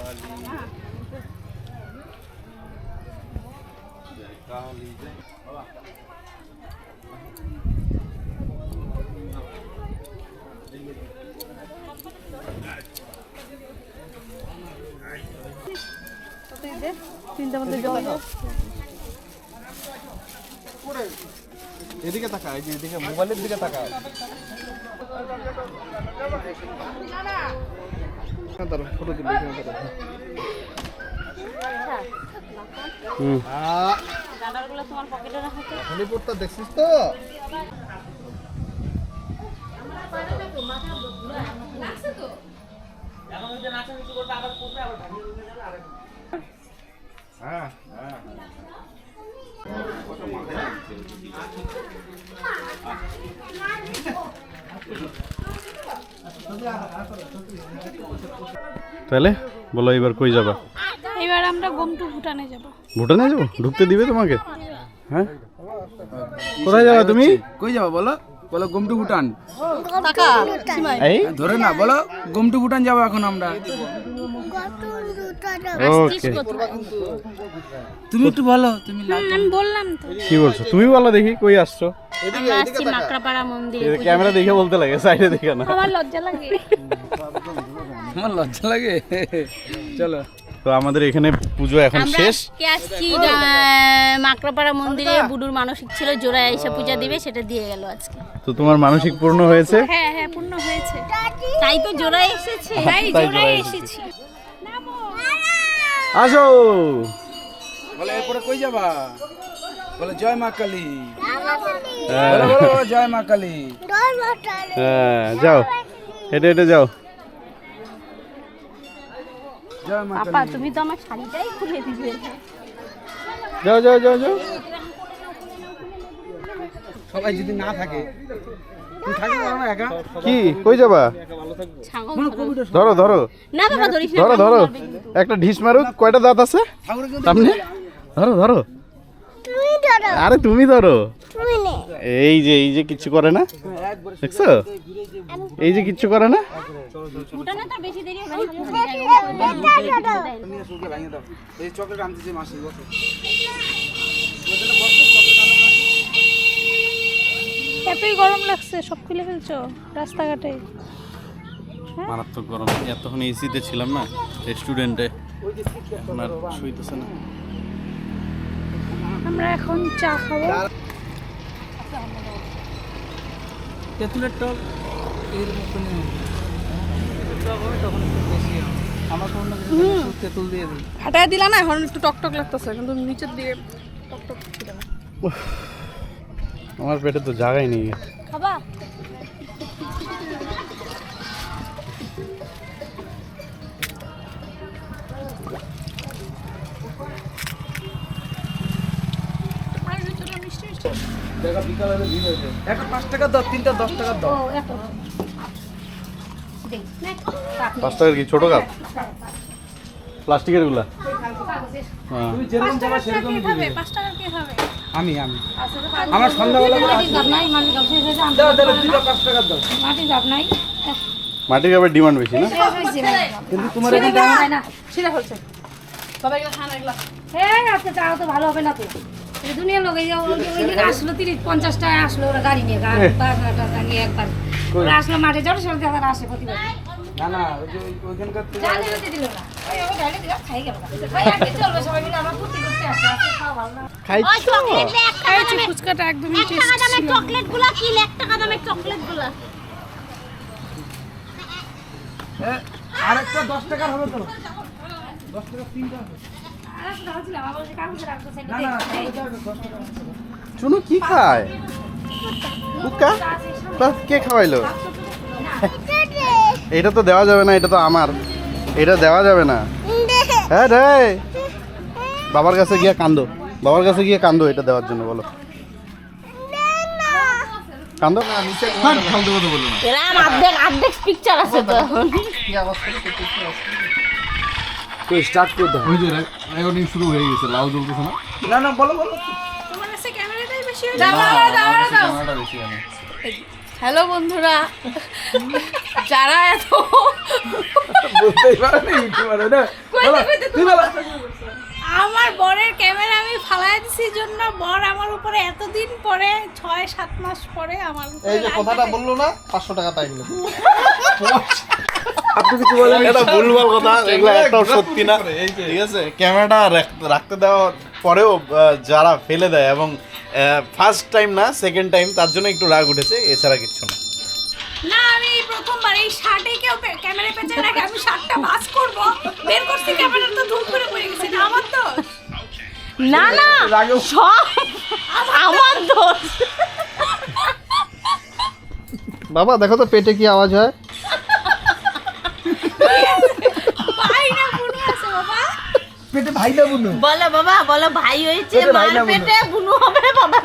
Ini Dari Bali. Jadi kita kaya, jadi kita mau balik kita kaya. Photo তুলি রাডারগুলো তোমার পকেটে রাখো তো হলিপুরটা দেখছিস তো হ্যাঁ হ্যাঁ তাহলে বলো এবার কই যাবা? এবার আমরা গোমটু ভুটানে যাব। ভুটানে যাব? ঢুকতে দিবে তোমাকে? হ্যাঁ? কোথায় যাবা তুমি? কই যাবা বলো? বলো গোমটু ভুটান। এই? ধরে না বলো গোমটু ভুটান যাব এখন আমরা। তুমি একটু বলো তুমি আমি বললাম তো। কি বলছো? তুমি বলো দেখি কই আসছো। আমরা আসছি মাকড়াপাড়া মন্দিরে ক্যামেরা দেখে বলতে লাগে সাইডে দেখে না। আমার লজ্জা লাগে। আমার লজ্জা লাগে। চলো। তো আমাদের এখানে পুজো এখন শেষ। আসছি মাকড়াপাড়া মন্দিরে। বুডুর মানসিক ছিল জোড়া এসে পূজা দিবে সেটা দিয়ে গেল আজকে। তো তোমার মানসিক পূর্ণ হয়েছে? হ্যাঁ হ্যাঁ পূর্ণ হয়েছে। তাই তো জোড়া এসেছে। তাই তাই জোড়া জোড়ায় এসেছি। আসো। বলো এরপরে কই যাবা? বলো জয় মা কালী। হ্যাঁ, জয় মা কালী। হ্যাঁ যাও। হেঁটে হেঁটে যাও। জয় মা পাপা তুমি তো আমার শাড়িটাই খুলে দিবে। যাও যাও যাও যাও। সবাই যদি না থাকে কি? কই যাবা? ধরো ধরো। না বাবা ধরিস না ধরো ধরো। একটা ঢিস মারুক কয়টা দাঁত আছে? সামনে? ধরো ধরো। আরে তুমি ধরো। এই যে এই যে কিচ্ছু করে না? দেখছ? এই যে কিচ্ছু করে না? ভুটানে তো বেশি দেরি হবে না, নিয়ে সুকে ভেঙে দাও। এই চকলেট আনতেছে মাসি বসো। এতই গরম লাগছে সব খুলে ফেলছো রাস্তাঘাটে। মারাত্মক গরম। এতক্ষণ এসিতে ছিলাম না রেস্টুরেন্টে এখন আর শুইতেছে না। আমরা এখন চা খাব। তেঁতুলের টক এর তখন একটু বেশি আমার শুধু তেঁতুল দিয়ে দিই। ফাটায় দিলা না এখন একটু টক টক লাগতেছে কিন্তু নিচের দিয়ে টক টক ছিল না আমার পেটে তো জায়গাই নেই। খাবা? পাঁচ টাকা দাও তিনটা দশ টাকা দাও। পাঁচ। টাকার কি? ছোটো কাপ? প্লাস্টিকেরগুলা? হ্যাঁ তুমি যেরকম যাবা সেরকম খাবে? আমি আমি। আমার সন্ধ্যাবেলা দাও দাও দুটো পাঁচ টাকা দাও। মাটির কাপের ডিমান্ড বেশি না? কিন্তু তোমার এখানে দাম ছিঁড়ে ফেলছে। সবাই এগুলো খান এগুলো। হ্যাঁ আজকে তাও তো ভালো হবে না তো। এই দুনিয়ার লোক এই ওই যে- আসলো তিরিশ পঞ্চাশ টাকা আসলো ওরা গাড়ি নিয়ে গাড়ি টাকা নিয়ে একবার। ওরা আসলো মাঠে জড়ো সড়ো আসে প্রতিবার। না না ওই যে ওই- ওইখানকার ফুচকাটা। চকলেটগুলা কি এক টাকা দামের চকলেটগুলা আরেকটা দশ টাকার হবে তো। দশ টাকা তিনটা হবে। চুনু কি খায়? বুকা কে খাওয়াইলো? এটা তো দেওয়া যাবে না এটা তো আমার। এটা দেওয়া যাবে না। হ্যাঁ রে। বাবার কাছে গিয়ে কান্দো। বাবার কাছে গিয়ে কান্দো এটা দেওয়ার জন্য বলো। কান্দো না নিচে ফালতু কথা বলো না। এরম অর্ধেক অর্ধেক পিকচার আছে তো। এখন তো স্টার্ট করে। দাও ওই যে রেকর্ডিং শুরু হয়ে গেছে লাউ জ্বলতেছে না? না না বলো বলো। তোমার কাছে ক্যামেরাটাই বেশি ক্যামেরাটা বেশি হ্যালো বন্ধুরা। যারা এত বলতেই পারো না? ইউটিউবার না বলো? তুই বলো আমার বরের ক্যামেরা আমি ফালাই দিছি জন্য বর আমার উপরে এতদিন পরে ছয় সাত মাস পরে আমার এই যে কথাটা বলল না পাঁচশো টাকা টাইম আপনি কিছু বলেন? এটা ভুলভাল কথা এগুলো একটাও সত্যি না। ঠিক আছে ক্যামেরাটা রাখতে দেওয়ার পরেও যারা ফেলে দেয় এবং ফার্স্ট টাইম না সেকেন্ড টাইম তার জন্য একটু রাগ উঠেছে এছাড়া কিচ্ছু না। না আমি প্রথমবার এই শার্টে কেউ ক্যামেরা পেঁচে রাখে আমি শার্টটা ভাস করব। বের করছি ক্যামেরা তো ধুম করে পড়ে গেছে না আমার তো না না সব আমার দোষ। বাবা দেখো তো পেটে কি আওয়াজ হয় ভাই না বুনু আছে বাবা পেটে ভাই না বুনু। বলো বাবা বলো ভাই হয়েছে পেটে মার পেটে বুনু হবে বাবার